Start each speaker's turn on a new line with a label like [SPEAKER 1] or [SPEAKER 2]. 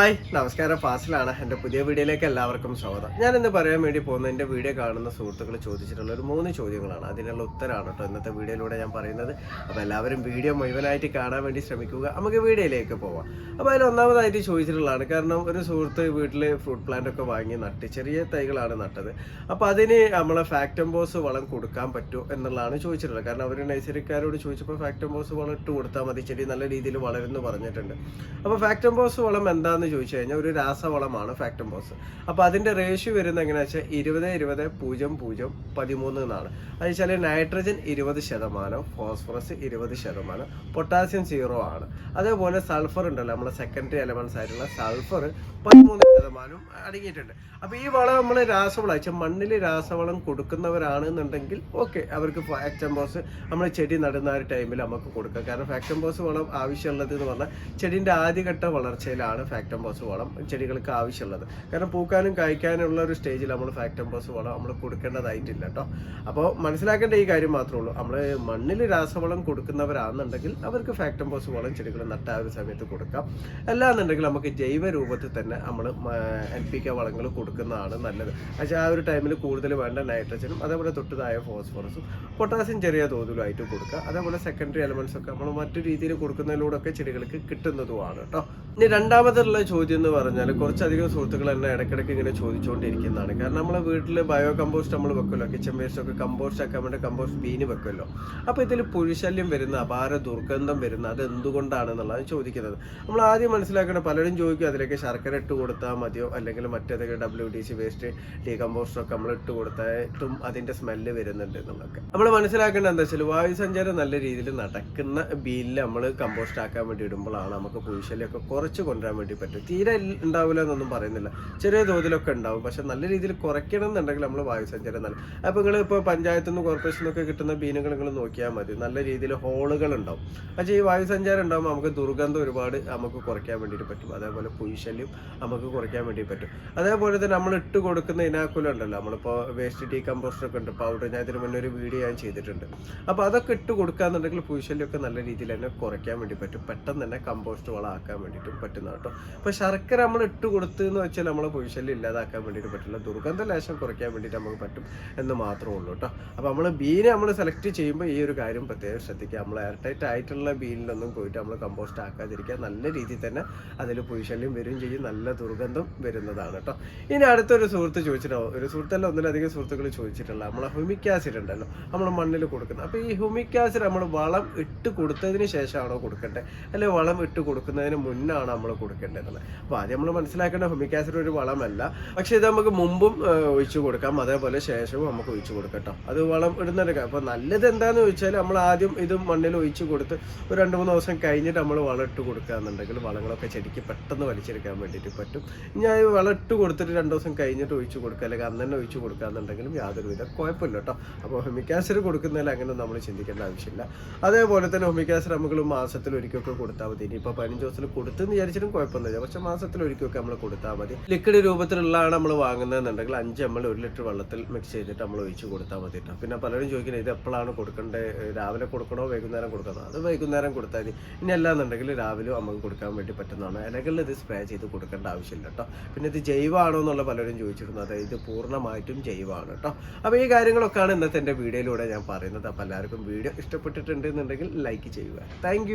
[SPEAKER 1] Hi നമസ്കാരം. ഫാസിലാണ്. എന്റെ പുതിയ വീഡിയോയിലേക്ക് എല്ലാവർക്കും സ്വാഗതം. ഞാൻ ഇന്ന് പറയാൻ വേണ്ടി പോകുന്ന എന്റെ വീഡിയോ കാണുന്ന സുഹൃത്തുക്കൾ ചോദിച്ചിട്ടുള്ള ഒരു മൂന്ന് ചോദ്യങ്ങളാണ്. അതിനുള്ള ഉത്തരമാണ് കേട്ടോ ഇന്നത്തെ വീഡിയോയിലൂടെ ഞാൻ പറയുന്നത്. അപ്പോൾ എല്ലാവരും വീഡിയോ മുഴുവനായിട്ട് കാണാൻ വേണ്ടി ശ്രമിക്കുക. നമുക്ക് വീഡിയോയിലേക്ക് പോവാം. അപ്പോൾ അതിൽ ഒന്നാമതായിട്ട് ചോദിച്ചിട്ടുള്ളതാണ്. കാരണം ഒരു സുഹൃത്ത് വീട്ടിൽ ഫ്രൂട്ട് പ്ലാന്റ് ഒക്കെ വാങ്ങി നട്ട് ചെറിയ തൈകളാണ് നട്ടത്. അപ്പോൾ അതിന് നമ്മളെ ഫാക്ടംബോസ് വളം കൊടുക്കാൻ പറ്റുമോ എന്നുള്ളതാണ് ചോദിച്ചിട്ടുള്ളത്. കാരണം അവർ നഴ്സറിക്കാരോട് ചോദിച്ചപ്പോൾ ഫാക്ടംബോസ് വളം ഇട്ട് കൊടുത്താൽ മതി ചെടി നല്ല രീതിയിൽ വളരുമെന്ന് പറഞ്ഞിട്ടുണ്ട്. അപ്പോൾ ഫാക്ടംബോസ് വളം എന്താണെന്ന് ചോദിച്ചു കഴിഞ്ഞാൽ ഒരു രാസവളമാണ് ഫാക്ടംബോസ് അപ്പോൾ അതിന്റെ റേഷ്യോ വരുന്നത് എങ്ങനെയാണെന്ന് വെച്ചാൽ ഇരുപത് ഇരുപത് പൂജ്യം പൂജ്യം പതിമൂന്ന് എന്നാണ്. അത് വെച്ചാൽ നൈട്രജൻ ഇരുപത് ശതമാനം ഫോസ്ഫറസ് ഇരുപത് ശതമാനം പൊട്ടാസ്യം സീറോ ആണ്. അതേപോലെ സൾഫർ ഉണ്ടല്ലോ നമ്മുടെ സെക്കൻഡറി എലമെന്റ്സ് ആയിട്ടുള്ള സൾഫർ പതിമൂന്ന് ശതമാനം അടങ്ങിയിട്ടുണ്ട്. അപ്പോൾ ഈ വളം നമ്മൾ രാസവളം വെച്ചാൽ മണ്ണിൽ രാസവളം കൊടുക്കുന്നവരാണെന്നുണ്ടെങ്കിൽ ഓക്കെ അവർക്ക് ഫാക്ടംബോസ് നമ്മൾ ചെടി നടുന്ന ഒരു ടൈമിൽ നമുക്ക് കൊടുക്കാം. കാരണം ഫാക്ടംബോസ് വളം ആവശ്യമുള്ളത് എന്ന് പറഞ്ഞാൽ ചെടിന്റെ ആദ്യഘട്ട വളർച്ചയിലാണ് ഫാക്ടംബോസ് വളം ചെടികൾക്ക് ആവശ്യമുള്ളത്. കാരണം പൂക്കാനും കായ്ക്കാനുള്ള ഒരു സ്റ്റേജിൽ നമ്മൾ ഫാക്ടംബോസ് വളം നമ്മൾ കൊടുക്കേണ്ടതായിട്ടില്ല കേട്ടോ അപ്പോൾ മനസ്സിലാക്കേണ്ട ഈ കാര്യം മാത്രമേ ഉള്ളൂ. നമ്മൾ മണ്ണിൽ രാസവളം കൊടുക്കുന്നവരാണെന്നുണ്ടെങ്കിൽ അവർക്ക് ഫാക്ടംബോസ് വളം ചെടികൾ നട്ട ആ ഒരു സമയത്ത് കൊടുക്കാം. അല്ലാന്നുണ്ടെങ്കിൽ നമുക്ക് ജൈവ രൂപത്തിൽ തന്നെ നമ്മൾ എൻ പി കെ വളങ്ങൾ കൊടുക്കുന്നതാണ് നല്ലത്. പക്ഷേ ആ ഒരു ടൈമിൽ കൂടുതൽ വേണ്ട നൈട്രജനും അതേപോലെ തൊട്ടതായ ഫോസ്ഫറസും പൊട്ടാസ്യം ചെറിയ തോതിലുമായിട്ട് കൊടുക്കുക. അതേപോലെ സെക്കൻഡറി എലമെന്റ്സ് ഒക്കെ നമ്മൾ മറ്റു രീതിയിൽ കൊടുക്കുന്നതിലൂടെ ഒക്കെ ചെടികൾക്ക് കിട്ടുന്നതുമാണ് കേട്ടോ ഇനി രണ്ടാമതുള്ള ചോദ്യം എന്ന് പറഞ്ഞാൽ കുറച്ചധികം സുഹൃത്തുക്കൾ എന്നെ ഇടയ്ക്കിടയ്ക്ക് ഇങ്ങനെ ചോദിച്ചുകൊണ്ടിരിക്കുന്നതാണ് കാരണം നമ്മളെ വീട്ടിൽ ബയോ കമ്പോസ്റ്റ് നമ്മൾ വെക്കുമല്ലോ കിച്ചൺ വേസ്റ്റ് ഒക്കെ കമ്പോസ്റ്റ് ആക്കാൻ വേണ്ടി കമ്പോസ്റ്റ് ബീന് വെക്കുമല്ലോ. അപ്പോൾ ഇതിൽ പുഴുശല്യം വരുന്ന അപാര ദുർഗന്ധം വരുന്ന അത് എന്തുകൊണ്ടാണെന്നുള്ളതാണ് ചോദിക്കുന്നത്. നമ്മൾ ആദ്യം മനസ്സിലാക്കേണ്ട പലരും ചോദിക്കും അതിലേക്ക് ശർക്കര ഇട്ട് കൊടുത്താൽ മതിയോ അല്ലെങ്കിൽ മറ്റേതെങ്കിലും W D C waste decompost ഒക്കെ നമ്മൾ ഇട്ട് കൊടുത്തായിട്ടും അതിന്റെ സ്മെല്ല് വരുന്നുണ്ട് എന്നുള്ളതൊക്കെ നമ്മൾ മനസ്സിലാക്കേണ്ടത് എന്താ വെച്ചാൽ വായു സഞ്ചാരം നല്ല രീതിയിൽ നടക്കുന്ന ബീലിൽ നമ്മൾ കമ്പോസ്റ്റ് ആക്കാൻ വേണ്ടി ഇടുമ്പോഴാണ് നമുക്ക് പുഴുശല്യമൊക്കെ കുറച്ച് കൊണ്ടുവരാൻ വേണ്ടി പറ്റും. തീരെ ഉണ്ടാവില്ല എന്നൊന്നും പറയുന്നില്ല. ചെറിയ തോതിലൊക്കെ ഉണ്ടാവും. പക്ഷെ നല്ല രീതിയിൽ കുറയ്ക്കണം എന്നുണ്ടെങ്കിൽ നമ്മൾ വായു സഞ്ചാരം നല്ല അപ്പോൾ നിങ്ങൾ ഇപ്പോൾ പഞ്ചായത്തു നിന്ന് കോർപ്പറേഷനിൽ നിന്നൊക്കെ കിട്ടുന്ന ബീനുകൾ നിങ്ങൾ നോക്കിയാൽ മതി. നല്ല രീതിയിൽ ഹോളുകൾ ഉണ്ടാവും. പക്ഷേ ഈ വായു സഞ്ചാരം ഉണ്ടാകുമ്പോൾ നമുക്ക് ദുർഗന്ധം ഒരുപാട് നമുക്ക് കുറയ്ക്കാൻ വേണ്ടിയിട്ട് പറ്റും. അതേപോലെ പുഴുശല്യം നമുക്ക് കുറയ്ക്കാൻ വേണ്ടി പറ്റും. അതേപോലെ തന്നെ നമ്മൾ ഇട്ട് കൊടുക്കുന്ന ഇനാക്കുലം ഉണ്ടല്ലോ. നമ്മളിപ്പോൾ വേസ്റ്റ് ടീ കമ്പോസ്റ്റർ ഒക്കെ ഉണ്ട്. പൗഡർ ഞാൻ ഇതിന് മുന്നേ ഒരു വീഡിയോ ഞാൻ ചെയ്തിട്ടുണ്ട്. അപ്പോൾ അതൊക്കെ ഇട്ട് കൊടുക്കാന്നുണ്ടെങ്കിൽ പൂശല്യൊക്കെ നല്ല രീതിയിൽ തന്നെ കുറയ്ക്കാൻ വേണ്ടി പറ്റും. പെട്ടെന്ന് തന്നെ കമ്പോസ്റ്റ് വളമാക്കാൻ വേണ്ടിയിട്ടും പറ്റുന്ന കേട്ടോ. അപ്പോൾ ശർക്കര നമ്മൾ ഇട്ട് കൊടുത്തു എന്ന് വെച്ചാൽ നമ്മൾ പൂശല്യം ഇല്ലാതാക്കാൻ വേണ്ടിയിട്ട് പറ്റില്ല ദുർഗന്ധ ലേശം കുറയ്ക്കാൻ വേണ്ടിയിട്ട് നമുക്ക് പറ്റും എന്ന് മാത്രമേ ഉള്ളൂ കേട്ടോ. അപ്പോൾ നമ്മൾ ബീനെ നമ്മൾ സെലക്ട് ചെയ്യുമ്പോൾ ഈ ഒരു കാര്യം പ്രത്യേകം ശ്രദ്ധിക്കുക. നമ്മൾ എയർടൈറ്റ് ആയിട്ടുള്ള ബീനിലൊന്നും പോയിട്ട് നമ്മൾ കമ്പോസ്റ്റ് ആക്കാതിരിക്കുക. നല്ല രീതിയിൽ തന്നെ അതിൽ പുഴുശല്യം വരും ചെയ്യും. നല്ല ദുർഗന്ധം വരുന്നതാണ് കേട്ടോ ഇനി അടുത്തൊരു സുഹൃത്ത് ചോദിച്ചിട്ടോ ഒരു സുഹൃത്തല്ല ഒന്നിലധികം സുഹൃത്തുക്കൾ ചോദിച്ചിട്ടുള്ള നമ്മളെ ഹ്യൂമിക് ആസിഡ് ഉണ്ടല്ലോ നമ്മൾ മണ്ണിൽ കൊടുക്കുന്നത് അപ്പോൾ ഈ ഹ്യൂമിക് ആസിഡ് നമ്മൾ വളം ഇട്ട് കൊടുത്തതിന് ശേഷമാണോ കൊടുക്കേണ്ടത് അല്ലെങ്കിൽ വളം ഇട്ട് കൊടുക്കുന്നതിന് മുന്നാണ് നമ്മൾ കൊടുക്കേണ്ടത്? അപ്പോൾ ആദ്യം നമ്മൾ മനസ്സിലാക്കേണ്ട ഹ്യൂമിക് ആസിഡ് ഒരു വളമല്ല. പക്ഷേ ഇത് നമുക്ക് മുമ്പും ഒഴിച്ചു കൊടുക്കാം. അതേപോലെ ശേഷവും നമുക്ക് ഒഴിച്ചു കൊടുക്കാം അത് വളം ഇടുന്നതിനൊക്കെ അപ്പോൾ നല്ലത് എന്താണെന്ന് ചോദിച്ചാൽ നമ്മൾ ആദ്യം ഇത് മണ്ണിൽ ഒഴിച്ചു കൊടുത്ത് ഒരു രണ്ട് മൂന്ന് ദിവസം കഴിഞ്ഞിട്ട് നമ്മൾ വളം ഇട്ട് കൊടുക്കുക എന്നുണ്ടെങ്കിൽ വളങ്ങളൊക്കെ ചെടിക്ക് പെട്ടെന്ന് വലിച്ചെടുക്കാൻ വേണ്ടിയിട്ട് പറ്റും. ഈ വളം ഇട്ട് കൊടുത്തിട്ട് രണ്ട് ദിവസം കഴിഞ്ഞിട്ട് ഒഴിച്ചു കൊടുക്കുക അല്ലെങ്കിൽ അന്ന് തന്നെ ഒഴിച്ചു കൊടുക്കുകയെന്നുണ്ടെങ്കിലും യാതൊരുവിധ കുഴപ്പമില്ല കേട്ടോ. അപ്പോൾ ഹെമിക് കൊടുക്കുന്നതിൽ അങ്ങനെ നമ്മൾ ചിന്തിക്കേണ്ട ആവശ്യമില്ല. അതേപോലെ തന്നെ ഹെമിക് നമുക്ക് മാസത്തിൽ ഒരിക്കലൊക്കെ കൊടുത്താൽ മതി. ഇനിയിപ്പോൾ പതിനഞ്ച് ദിവസത്തിൽ കൊടുത്തെന്ന് വിചാരിച്ചിട്ടും കുഴപ്പമൊന്നുമില്ല. പക്ഷേ മാസത്തിൽ ഒരിക്കലൊക്കെ നമ്മൾ കൊടുത്താൽ മതി. ലിക്വിഡ് രൂപത്തിലുള്ളതാണ് നമ്മൾ വാങ്ങുന്നതെന്നുണ്ടെങ്കിൽ അഞ്ച് എൽ ഒരു ലിറ്റർ വെള്ളത്തിൽ മിക്സ് ചെയ്തിട്ട് നമ്മൾ ഒഴിച്ചു കൊടുത്താൽ മതി കേട്ടോ. പിന്നെ പലരും ചോദിക്കുന്നത് ഇത് എപ്പോഴാണ് കൊടുക്കേണ്ടത്? രാവിലെ കൊടുക്കണോ വൈകുന്നേരം കൊടുക്കണോ? അത് വൈകുന്നേരം കൊടുത്താൽ മതി. ഇനി അല്ലാന്നുണ്ടെങ്കിൽ രാവിലെ നമുക്ക് കൊടുക്കാൻ വേണ്ടി പറ്റുന്നതാണ്. ഇലകളിൽ ഇത് സ്പ്രേ ചെയ്ത് കൊടുക്കേണ്ട ആവശ്യമില്ല കേട്ടോ. പിന്നെ ഇത് ജൈവമാണോ എന്നുള്ള പലരും ചോദിച്ചിരുന്നു. അതായത് ഇത് പൂർണമായിട്ടും ജൈവമാണ് കേട്ടോ അപ്പോൾ ഈ കാര്യങ്ങളൊക്കെയാണ് ഇന്നത്തെ എന്റെ വീഡിയോയിലൂടെ ഞാൻ പറയുന്നത്. അപ്പോൾ എല്ലാവർക്കും വീഡിയോ ഇഷ്ടപ്പെട്ടിട്ടുണ്ടെന്നുണ്ടെങ്കിൽ ലൈക്ക് ചെയ്യുക. താങ്ക്